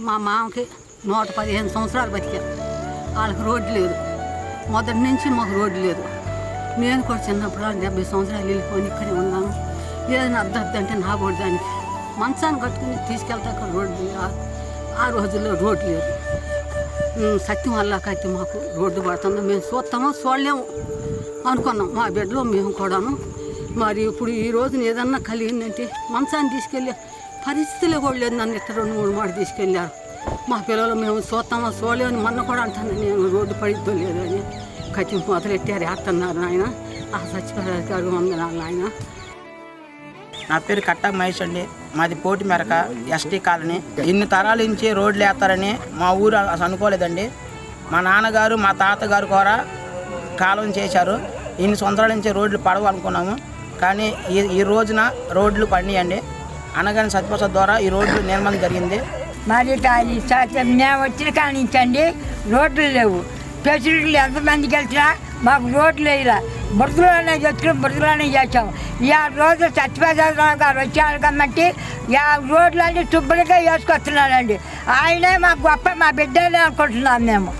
మా మామకి నూట పదిహేను సంవత్సరాలు బతికారు వాళ్ళకి రోడ్డు లేదు. మొదటి నుంచి మాకు రోడ్డు లేదు. నేను కూడా చిన్నప్పుడు డెబ్బై సంవత్సరాలు వెళ్ళిపోయి ఇక్కడే ఉన్నాను. ఏదైనా అద్దద్దు అంటే నా దానికి మంచాన్ని కట్టుకుని తీసుకెళ్తాక రోడ్డు లేదు. ఆ- రోజుల్లో రోడ్డు లేదు. సత్యం వల్ల మాకు రోడ్డు పడుతుంది. మేము చూస్తామో చూడలేము. అనుకున్నాం. మా బిడ్డలో మేము కూడాను. మరి ఇప్పుడు ఈ రోజున ఏదన్నా కలిగిందంటే మంచాన్ని తీసుకెళ్ళి పరిస్థితులు కూడా లేదు నన్ను ఇట్లా రెండు మూడు మాట తీసుకెళ్ళారు. మా పిల్లలు మేము చూస్తామో చూడలేమని మొన్న కూడా అంటాను నేను రోడ్డు పడిద్దో లేదని అని కత్తి మొదలెట్టారు వేస్తున్నారు నాయన. ఆ సచివాలయాధికారి వందనాలు నాయన. నా పేరు కట్ట మహేష్ అండి. మాది పోటీ మేరక ఎస్టీ కాలనీ. ఇన్ని తరాల నుంచి రోడ్లు వేస్తారని మా ఊరు అసలు అనుకోలేదండి. మా నాన్నగారు మా తాతగారు కూడా కాలం చేశారు. ఇన్ని సంవత్సరాల నుంచి రోడ్లు పడవు అనుకున్నాము. కానీ ఈ ఈ రోజున రోడ్లు పండియండి. అనగాని సత్యప్రసాద్ ద్వారా ఈ రోడ్డు నిర్మాణం జరిగింది. మరి మేము వచ్చిన కానించండి రోడ్లు లేవు. ఫెసిలిటీలు ఎంతమందికి వెళ్తున్నా మాకు రోడ్లు వేయలే మృతులోనే తెచ్చుకుని మృతులోనే చేసాం ఇక రోజు సత్యప్రసాదరావు గారు వచ్చారు కాబట్టి యా రోడ్లన్నీ శుభ్రంగా వేసుకొస్తున్నారండి. ఆయనే మా గొప్ప మా బిడ్డలే అనుకుంటున్నాం మేము.